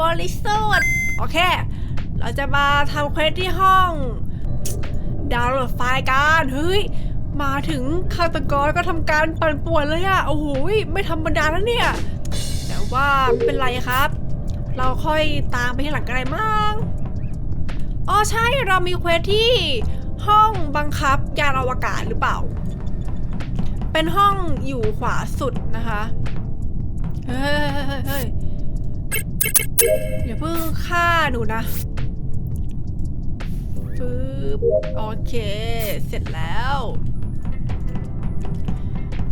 บริสุทธิ์โอเค เราจะมาทำเควสที่ห้อง ดาวน์โหลดไฟล์กันเฮ้ย มาถึงฆาตกรก็ทำการปั่นป่วนเลยอะโอ้โหไม่ธรรมดาแล้วเนี่ย แต่ว่าไม่เป็นไรครับ เราค่อยตามไปที่หลังก็ได้มั้งอ๋อใช่เรามีเควสที่ห้องบังคับยานอวกาศหรือเปล่า เป็นห้องอยู่ขวาสุดนะคะ เฮ้ยเฮ้ยเฮ้ย อย่าเพิ่งฆ่าหนูนะปึ๊บโอเค เสร็จแล้ว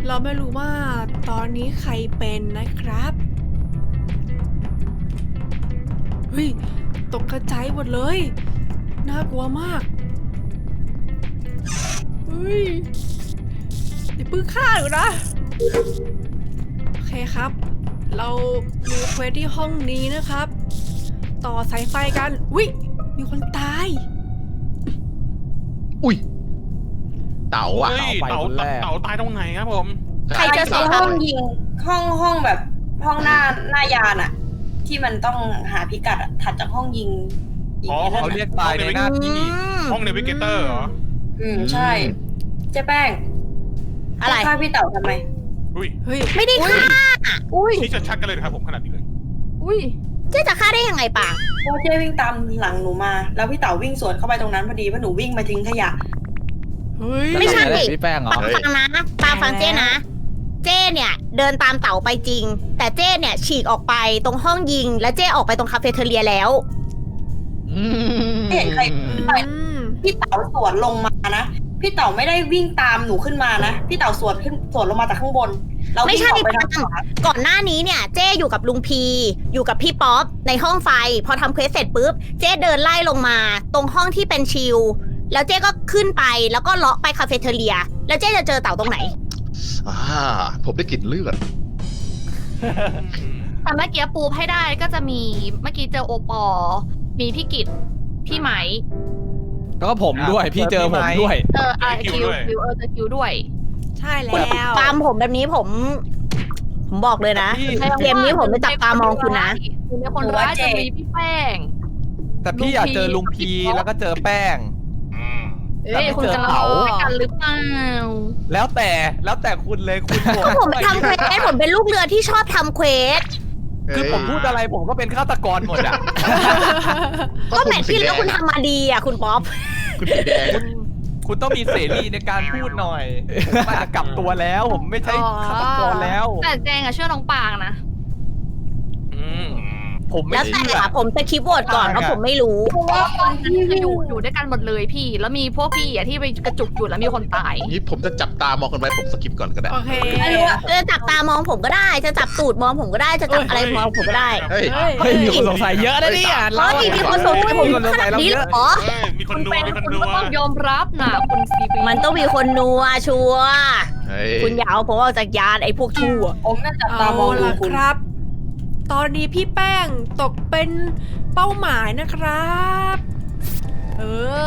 เราไม่รู้ว่าตอนนี้ใครเป็นนะครับเฮ้ยตกกระจายหมดเลย น่ากลัวมากเฮ้ยอย่าเพิ่งฆ่าหนูนะ โอเคครับ เรามีเควสที่ห้องนี้นะครับ ต่อสายไฟกันวิมีคนตาย อุ้ย เต๋าอะเฮ้ยเต่าไปเต่าคนแรกเต่าตายตรงไหนครับผม ใครจะเต่าห้องยิงห้องห้องแบบห้องหน้าหน้ายานอะที่มันต้องหาพิกัดอะถัดจากห้องยิงอีกอ๋อนั่นเขาอะเรียกตายในหน้าที่ห้องเนวิเกเตอร์เหรอ อืมใช่ เจ๊แป้งอะไร ฆ่าพี่เต๋าทำไม อุ้ยเฮ้ย ไม่ได้ฆ่า อุ้ย นี่ชัดๆกันเลยนะครับผมขนาดนี้เลย อุ้ย เจ๊จะฆ่าได้ยังไงป่ะเพราะเจ๊วิ่งตามหลังหนูมา แล้วพี่เต๋าวิ่งสวนเข้าไปตรงนั้นพอดีเพราะหนูวิ่งมาทิ้งขยะ เฮ้ย ไม่ใช่แล้วพี่แป้งเหรอ ปางฟังนะปางฟังเจ๊นะ เจ๊เนี่ยเดินตามเต่าไปจริง แต่เจ๊เนี่ยฉีกออกไปตรงห้องยิง แล้วเจ๊ออกไปตรงคาเฟ่เทอเรียแล้ว อืม เห็นใคร อืม พี่เต๋าสวนลงมานะ พี่เต๋าไม่ได้วิ่งตามหนูขึ้นมานะ พี่เต๋าสวนขึ้นสวนลงมาจากข้างบน เราไม่วิ่งใช่ออกไปทางขวาก่อนหน้านี้เนี่ยเจ๊อยู่กับลุงพี อยู่กับพี่ป๊อปในห้องไฟ พอทำเควสเสร็จปุ๊บ เจ๊เดินไล่ลงมา ตรงห้องที่เป็นชิล แล้วเจ๊ก็ขึ้นไปแล้วก็เลาะไปคาเฟ่เทอเรีย แล้วเจ๊จะเจอเต่าตรงไหน อ่า ผมได้กลิ่นเลือด แต่เมื่อกี้ปูให้ได้ก็จะมีเมื่อกี้เจอโอปอ มีพี่กิตพี่ไหม ก็ผมด้วยพี่เจอผมด้วย เออไอคิคิววด้วยคิวเออเจอคิวด้วย ใช่แล้วตามผมแบบนี้ผม ผมบอกเลยนะ พี่ เกมนี้ผมจะจับตามองคุณนะหนึ่งในคนร้ายจะมีพี่แป้ง แต่พี่อยากเจอลุงพีแล้วก็เจอแป้ง อืมเอ้ยแต่ไม่คุณเจอกำลังเต๋าด้วยกันหรือเปล่าแล้วแต่แล้วแต่คุณเลยคุณโหวตก็ผมไปทำเควสผมเป็นลูกเรือที่ชอบทำเควส คือผมพูดอะไรผมก็เป็นฆาตกรหมดอะ ก็แมทที่แล้วคุณทำมาดีอะคุณป๊อป คุณสีแดงคุณคุณต้องมีเสรีในการพูดหน่อยผมอาจจะกลับตัวแล้ว ผมไม่ใช่ฆาตกรแล้ว แต่แจงอะเชื่อน้องปางนะ อืม ผมไม่แล้วแต่เชื่ออะผมจะคิดโหวตก่อนเพราะผมไม่รู้ เพราะว่าคนที่คืออยู่อยู่ด้วยกันหมดเลยพี่ แล้วมีพวกพี่อะที่ไปกระจุกอยู่แล้วมีคนตาย นี่ผมจะจับตามองคนไว้ผมสกิปก่อนก็ได้ โอเค ไม่รู้อะจะจับตามองผมก็ได้ จะจับตูดมองผมก็ได้ จะจับอะไรมองผมก็ได้ เฮ้ย เฮ้ยเฮ้ยมีคนสงสัยเยอะนะเนี่ยเพราะมีมีคนสงสัยผมมีคนสงขสันายดเรานี้เยเหรอะอเอ้ยมีคคุนณดูเป็นมีคนคุณดูก็ต้องยอมรับนะคุณซีบีมันต้องมีคนนัวชัวร์เฮ้ยคุณอย่าเอาผมออกจากยานไอ้พวกชั่ว ผมน่าจับตาเอามองดูล่ะคุณ ครับ ตอนนี้พี่แป้งตกเป็นเป้าหมายนะครับ เอ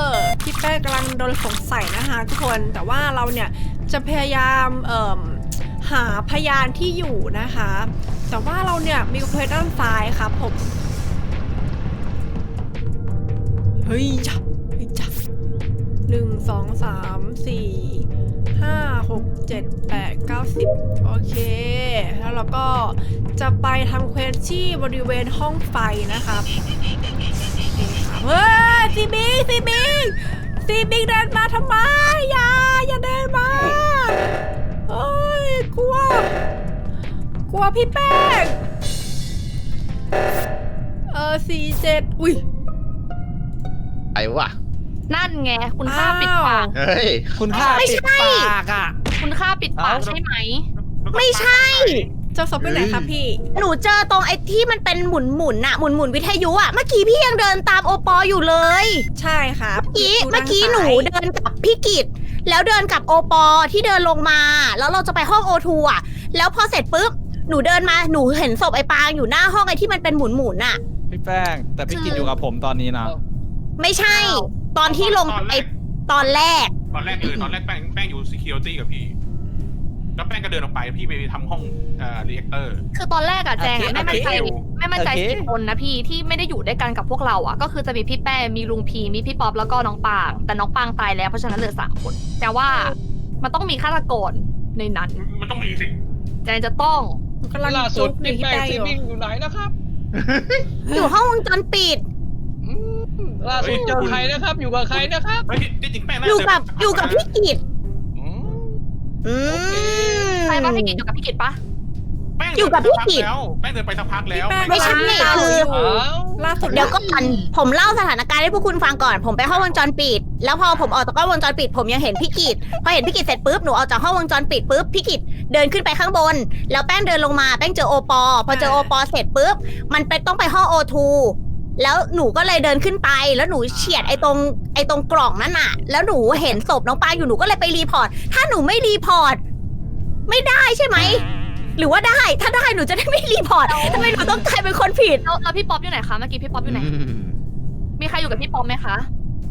อ พี่แป้งกำลังโดนสงสัยนะคะทุกคน แต่ว่าเราเนี่ยจะพยายามเอ่มหาพยานที่อยู่นะคะ แต่ว่าเราเนี่ยมีเควสด้านซ้ายครับผม เฮ้ยจ้ะเฮ้ยจ้ะหนึ่งสองสามสี่ ห้าหกเจ็ดแปดเก้าสิบโอเค แล้วเราก็จะไปทำเควสที่บริเวณห้องไฟนะครับนี่ครับเฮ้ยซีบิงซีบิงซีบิงเดินมาทำไม อย่า อย่าเดินมาเอ้ยกลัว กลัวพี่แป้งเออสี่เจ็ดอุ้ยไอ้วะ นั่นไง คุณฆ่าปิดปาก เฮ้ย คุณฆ่าไม่ปิดใช่ ปากอะ คุณฆ่าปิดปากเอ้า ใช่ไหม ไม่ใช่ เจ้าศพไปไหนครับพี่ หนูเจอตรงไอ้ที่มันเป็นหมุนหมุนๆน่ะหมุนหมุนๆวิทยุอะเมื่อกี้พี่ยังเดินตามโอปออยู่เลยใช่ครับเมื่อกี้ยู่เมื่อกี้ด้าหนูซ้ายเดินกับพี่กิตแล้วเดินกับโอปอที่เดินลงมา แล้วเราจะไปห้องโอทูอะแล้วพอเสร็จปุ๊บหนูเดินมาหนูเห็นศพไอ้ปางอยู่หน้าห้องไอ้ที่มันเป็นหมุนหมุนๆน่ะ พี่แป้งแต่พี่กินอยู่กับผมตอนนี้นะ ไม่ใช่ ตอนที่ลงไปตอนแรก ตอนแรกเออตอนแรกแป้งแป้งอยู่ security กับพี่ แล้วแป้งก็เดินออกไปพี่ไปทำห้องเอ่อ reactor คือตอนแรกอะแจงอะโอเคไม่มั่นใจโอเคไไม่มั่นใจโอเคกี่คนนะพี่ที่ไม่ได้อยู่ด้วยกันกับพวกเราอะก็คือจะมีพี่แป้มีลุงพีมีพี่ป๊อปแล้วก็น้องปาง แต่น้องปางตายแล้วเพราะฉะนั้นเหลือสามคนแต่ว่ามันต้องมีฆาตกรในนั้นมันต้องมีสิแจงจะต้องกำลังล่าสุดจุ๊บหพี่ที่แป้งอซียู่มิ่งอยู่ไหนนะครับอยู่ห้องวงจรปิดอืม ล่าสุดเจอใครนะครับ อยู่กับใครนะครับเฮ้ยจริงๆแป้งน่าอยู่จะกับอยู่กับพี่กิตอืมอืม ใครบ้างพี่กิจอยู่กับพี่กิจปะ แป้งอยู่กับพี่กิจ แล้วแป้งเดินไปสักพักแล้วพี่แป้ง ไม่ใช่กำลังตามคืออยู่อ้าวล่าสุดเดี๋ยวก่อนผมเล่าสถานการณ์ให้พวกคุณฟังก่อน ผมไปห้องวงจรปิด แล้วพอผมออกจากกล้องวงจรปิด ผมยังเห็นพี่กิตพอเห็นพี่กิตเสร็จปุ๊บหนูออกจากห้องวงจรปิดปุ๊บพี่กิตเดินขึ้นไปข้างบน แล้วแป้งเดินลงมาแป้งเจอโอปอ พอเจอโอปอเสร็จปุ๊บมันไปต้องไปห้องโอทู แล้วหนูก็เลยเดินขึ้นไป แล้วหนูเฉียดไอ้ตรงไอ้ตรงกล่องนั่นน่ะแล้วหนูเห็นศพน้องปางอยู่หนูก็เลยไปรีพอร์ต ถ้าหนูไม่รีพอร์ต ไม่ได้ใช่ไหม หรือว่าได้ ถ้าได้หนูจะได้ไม่รีพอร์ตทำไมหนูต้องกลายเป็นคนผิด แล้วแล้วพี่ป๊อปอยู่ไหนคะ เมื่อกี้พี่ป๊อปอยู่ไหนอืมมีใครอยู่กับพี่ป๊อปไหมคะ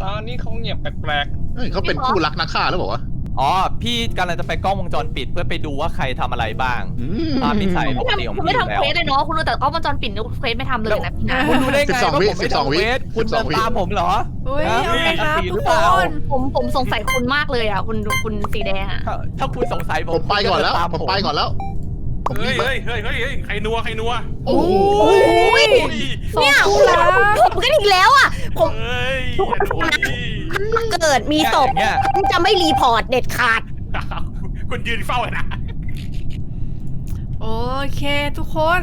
ตอนนี้เขาเงียบแปลกเฮ้ยเขาเป็นคู่รักนักฆ่าหรือเปล่าวะ อ๋อ พี่กำลังจะไปกล้องวงจรปิดเพื่อไปดูว่าใครทำอะไรบ้างอืมตามนิสัยไม่ปกติของทำคุณพี่ไม่อยู่ทำแล้เควสเลยเนาะคุณรู้แต่กล้องวงจรปิดนี่เควสไม่ทำเลยนะพี่นะคุณรู้ได้ไงสิบสองว่าวิผมไม่สิบสองทำวิเควสคุณสิบสเดิองนวิตามผมเหรอเฮ้ยนะเอาไงครับมีทุกหรือคเปล่านผมผมสงสัยคุณมากเลยอะคุณคุณสีแดงอะ ถ้าถ้าคุณสงสัยผมผมไปก่อนแล้ว คุณเดิตามผมไปก่อนแล้ว ผมเฮ้รียบมาเฮ้ยเฮ้ยเฮ้ยเฮ้ยใครนัวใครนัวโอ้โหยเนี่ยสองคู่รักผมกันอีกแล้วอะ ผมเฮ้ยทุกคนนะถ้าเกิดมีศพเนี่ยฉันจะไม่รีพอร์ตเด็ดขาด คุณยืนเฝ้าเลยนะโอเคทุกคน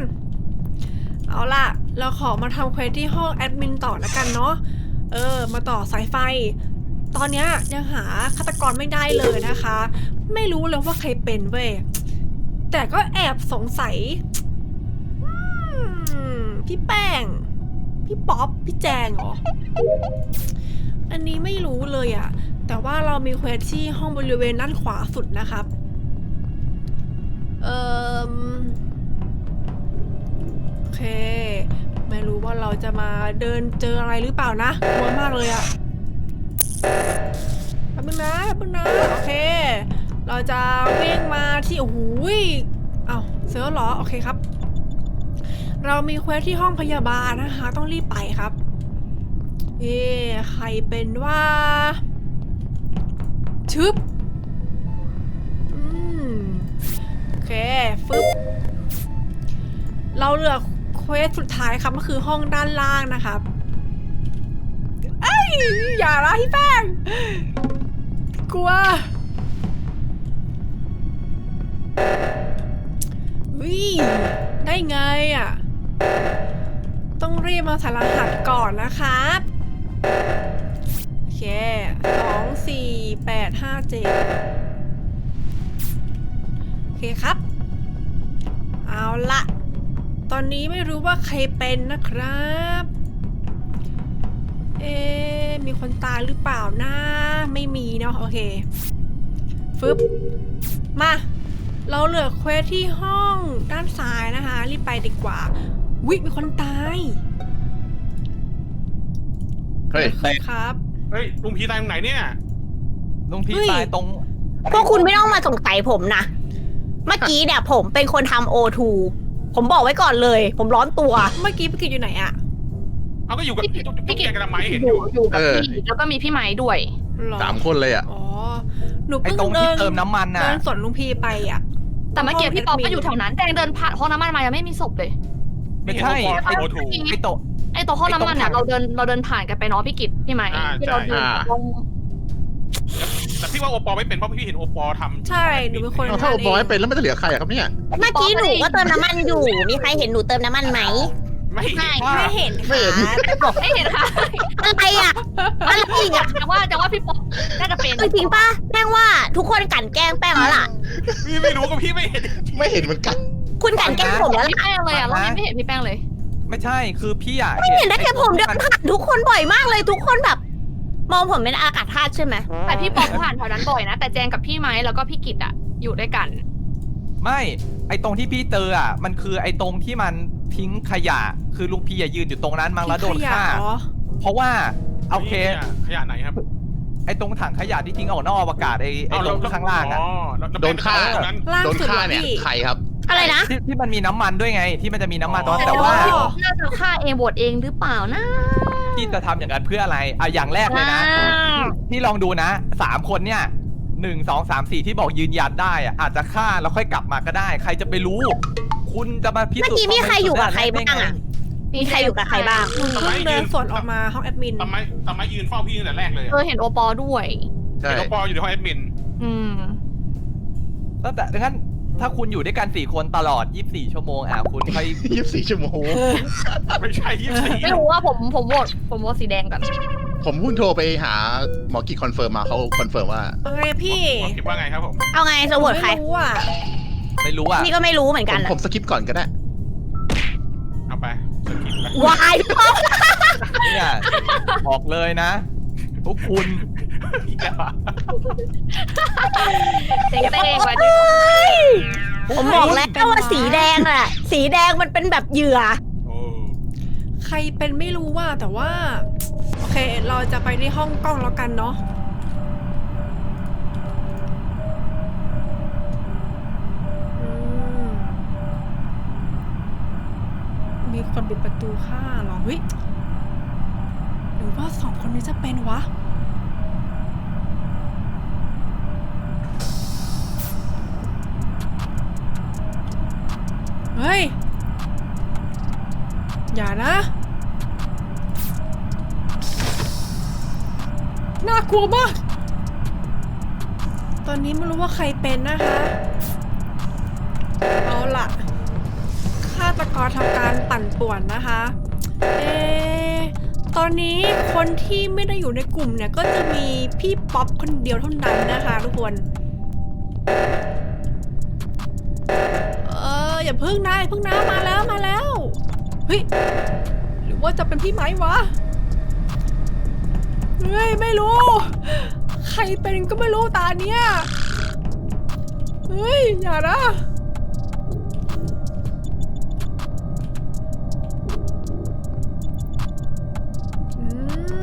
เอาล่ะ เราขอมาทำเควสที่ห้องแอดมินต่อแล้วกันเนาะเออ มาต่อสายไฟ ตอนเนี้ยยังหาฆาตกรไม่ได้เลยนะคะ ไม่รู้เลยว่าใครเป็นเว้ย แต่ก็แอบสงสัยพี่แป้ง พี่ป๊อป พี่แจงเหรอ อันนี้ไม่รู้เลยอะแต่ว่าเรามีเควสที่ห้องบริเวณด้านขวาสุดนะครับ เอ่อโอเค ไม่รู้ว่าเราจะมาเดินเจออะไรหรือเปล่านะกลัวมากเลยอะแป๊บนึงนะแป๊บนึงนะ โอเค เราจะวิ่งมาที่โอ้โหเอ้าเสือเหรอโอเคครับ เรามีเควสที่ห้องพยาบาลนะคะ ต้องรีบไปครับ เอ๊ะใครเป็นว่าชึบอืมโอเคฟึบเราเหลือเควสสุดท้ายครับก็คือห้องด้านล่างนะครับเอ้ยอย่าละพี่แป้งกลัว วิได้ไงอะ ต้องรีบมาสารหัสก่อนนะครับ โอเคสองสี่แปดห้าเจ็ดโอเคครับ เอาละตอนนี้ไม่รู้ว่าใครเป็นนะครับ เอ๊มีคนตายหรือเปล่านะ ไม่มีเนาะโอเค ฟึบ มา เราเหลือเควสที่ห้องด้านซ้ายนะคะ รีบไปดีกว่า วิมีคนตายเฮ้ยครับ เฮ้ยลุงพีตายตรงไหนเนี่ย ลุงพี่เฮ้ย ตายตรง พวกคุณไม่ต้องมาสงสัยผมนะ เมื่อกี้เนี่ยผมเป็นคนทำโอทูผมบอกไว้ก่อนเลย ผมร้อนตัว เมื่อกี้พี่กิจอยู่ไหนอะเอาก็อยู่กับพี่พี่กิตุ๊ตกพี่กิแกตกับทำไมเห็นออยู่ยู่อยู่กับเออพี่แล้วก็มีพี่ไม้ด้วย หรอสามคนเลยอะ อ๋อ หนูไอ้เพิ่งตรงเดิที่นเติมน้ำมันน่ะเดินสวนลุงพีไปอะ แต่เมื่อกี้ห้องพี่ป๊อปแอดมินก็อยู่แถวนั้นแจงเดินผ่านห้องน้ำมันมายังไม่มีศพเลยไม่ใช่เห็นไอ้โอทูไอ้โตะไอตัวห้องน้ำมันอะไอ้ตรงเราเดินเราเดินผ่านกันไปเนาะพี่กิตพี่ไม้อ่าที่เราเดินใช่ตรงแต่พี่ว่าโอปอไม่เป็นเพราะพี่เห็นโอปอทำใช่หนูเป็นคนเอาถ้าบอยเป็นแล้วไม่จะเหลือใครอะครับเนี่ย เมื่อกี้หนูก็เติมน้ำมันอยู่ มีใครเห็นหนูเติมน้ำมันไหม ไม่เห็นไม่เห็นไม่ค่ะเห็นไม่เห็นค่ะอะไรอะอะไรอีกอะแต่ว่าแต่ว่าพี่ป๊อปน่าจะเป็นเอาจริงป่ะแป้งว่าทุกคนกลั่นแกล้งแป้งแล้วล่ะ พี่ไม่รู้ก็พี่ไม่เห็น ไม่เห็นเหมือนกันคุณกลั่นแกล้งผมแล้วพี่ล่ะแป้งเลยอะเราไม่เห็นพี่แป้งเลยไม่ใช่คือพี่อะไม่เห็นได้แค่ผมเดินผ่านทุกคนบ่อยมากเลยทุกคนแบบ มองผมเป็นอากาศธาตุใช่ไหมแต่พี่ป๊อปผ่านแถวนั้นบ่อยนะแต่แจงกับพี่ไม้แล้วก็พี่กิตอะอยู่ด้วยกัน ไม่ไอ้ตรงที่พี่เจออะ มันคือไอ้ตรงที่มันทิ้งขยะ คือลุงพี่อะยืนอยู่ตรงนั้นมั้งแล้วโดนขยะฆ่าเหรอเพราะว่าโอเค ขยะไหนครับไอ้ตรงถังขยะที่ทิ้งออกนอกอวกาศไอ้ไอ้ตรงข้างล่างอะอ๋อแล้วแล้วโดนฆ่าตรงนั้นล่างโดนสุดเหรฆ่าอเนี่ยพี่ ใครครับ อะไรนะที่ที่มันมีน้ำมันด้วยไง ที่มันจะมีน้ำมันตอนแต่อ๋อว่า น่าจะฆ่าเองบทเองหรือเปล่านะพี่จะทำอย่างนั้นเพื่ออะไรอะอย่างแรกเลยนะพี่ลองดูนะสามคนเนี่ย หนึ่งสองสามสี่ที่บอกยืนยันได้อะอาจจะฆ่าแล้วค่อยกลับมาก็ได้ ใครจะไปรู้ คุณจะมาพิสูจน์เมื่อกี้มีใครอยู่กับใครบ้างอะ มีใครอยู่กับใครบ้างหนูเพิ่งเดินสวนออกมาห้องแอดมิน ทำไมทำไมยืนเฝ้าพี่ตั้งแต่แรกเลยเออเห็นโอปอด้วย ใช่ เห็นโอปออยู่ในห้องแอดมิน อืม ตั้งแต่ดังนั้นถ้าคุณอยู่ด้วยกันสี่คนตลอด 24 ชั่วโมงอะคุณค่อย ยี่สิบสี่ชั่วโมง ไม่ใช่ยี่สิบสี่ไม่รู้ว่าผมผมโหวตผมโหวตสีแดงก่อน ผมเพิ่งโทรไปหาหมอกิจคอนเฟิร์มมาเขาคอนเฟิร์มว่า เอาไงพี่ ผมคิดว่าไงครับผม เอาไงจะโหวตใคร ไม่รู้อะไม่รู้อะ นี่ก็ไม่รู้เหมือนผกันมอะผมสกิปก่อนก็ได้ เอาไปสกิปไปวายป๊อปเนี่ยบอกเลยนะ พวกคุณ อีกแล้วอะเต้งเต้งไปดิผมบอกแล้วว่าสีแดงอะสีแดงมันเป็นแบบเหยื่อ โอ้ ใครเป็นไม่รู้ว่าแต่ว่าโอ เคเราจะไปที่ห้องกล้องแล้วกันเนาะมมีคนปิดประตูข้าหรอเฮ้ยหรือว่าสองคนนี้จะเป็นวะ น่ากลัวมาก ตอนนี้ไม่รู้ว่าใครเป็นนะคะ เอาล่ะฆาตกรทำการปั่นป่วนนะคะ เอตอนนี้คนที่ไม่ได้อยู่ในกลุ่มเนี่ย ก็จะมีพี่ป๊อปคนเดียวเท่านั้นนะคะทุกคน เอออย่าเพึ่งนะอย่าพึ่งนะมาแล้วมาแล้ว เฮ้ย หรือว่าจะเป็นพี่ไม้วะ เฮ้ยไม่รู้ ใครเป็นก็ไม่รู้ตาเนี้ยเฮ้ยอย่านะอื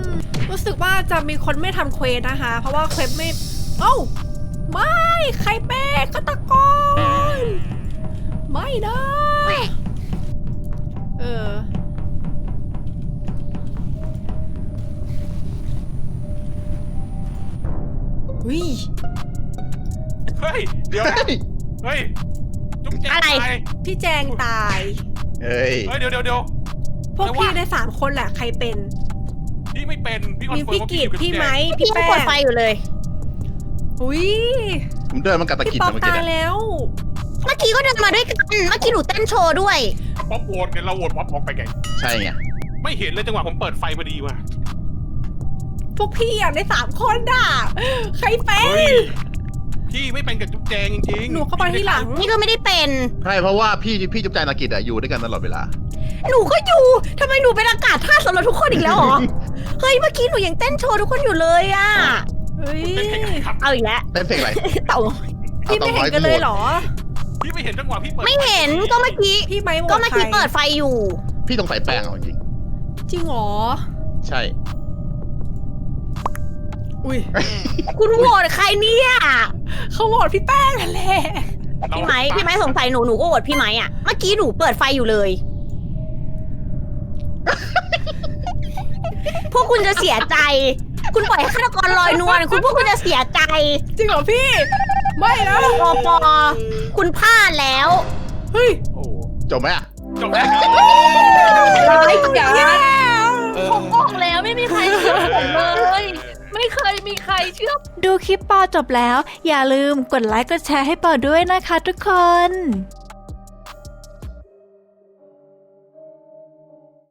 มรู้สึกว่าจะมีคนไม่ทำเควสนะคะ เพราะว่าเควสไม่ เอ้า ไม่ ใครเป็นฆาตกรไม่นะ เฮ้ยเดี๋ยวนะเฮ้ย จุ๊บแจ๊อะไร ตายพี่แจงตายเอ้ย เฮ้ย เดี๋ยวเดี๋ยวเดี๋ยว พวกแล้วพี่วะได้สามคนแหละใครเป็น พี่ไม่เป็น พี่คอนมีเฟิร์มพี่ว่ากีดอยู่บพี่จุ๊บแจ๊ไม้พี่พี่ยังแป้กดงไฟอยู่เลย อุ้ยผมเดินมันกัดตะพี่กิดป๊อปเมื่อกี้ตายเนี่ยแล้ว เมื่อกี้ก็เดินมาด้วยกัน เมื่อกี้หนูเต้นโชว์ด้วย ป๊อปโหวตกันเราโหวตป๊อปออกไปไง ใช่ไง ไม่เห็นเลยจังหวะผมเปิดไฟพอดีว่ะพวกพี่อยากได้สามคนด่ะ ใครเป็เฮ้นย พี่ไม่เป็นกับจุ๊บแจงจริงๆหนูเข้าไปที่หลัง นี่ก็ไม่ได้เป็น ใช่เพราะว่าพี่พี่จุ๊บใจตะกิดอะอยู่ด้วยกันตลอดเวลา หนูก็อยู่ทำไมหนูเป็นอากาศธาตุสำหรับทุกคนอีกแล้วเหรอ เฮ้ย เมื่อกี้หนูยังเต้นโชว์ทุกคนอยู่เลยอะเฮ้ย เป็นเพลงอะไรครับเอาอีกแล้วเต้นเพลงอะไรเต่าพี่ไม่เห็นกันเลยเหรอ พี่ไม่เห็นจังหวะพี่เปิดไม่เห็นก็เมื่อกี้ พี่ไม้โหวก็ตเมื่อใครกี้เปิดไฟอยู่ พี่ต้องใส่แป้งเอาจริง จริงเหรอ ใช่ อุ้ยคุณโหวตใครเนี่ยเขาโหวตพี่แป้งนั่นแหละเราพี่ไม้พี่ไม้สงสัยหนูหนูก็โหวตพี่ไม้อะเมื่อกี้หนูเปิดไฟอยู่เลย พวกคุณจะเสียใจ คุณปล่อยให้ฆาตกรลอยนวลคุณพวกคุณจะเสียใจจริงเหรอพี่ ไม่นะปอปอคุณพลาดแล้วเฮ้ยโอ้จบไหมอะจบแล้วครับร้ายกาจเออผมบอกแล้วไม่มีใครเชื่อผมเลย ไม่เคยมีใครเชื่อ ดูคลิปปอจบแล้ว อย่าลืมกดไลค์กดแชร์ให้ปอด้วยนะคะทุกคน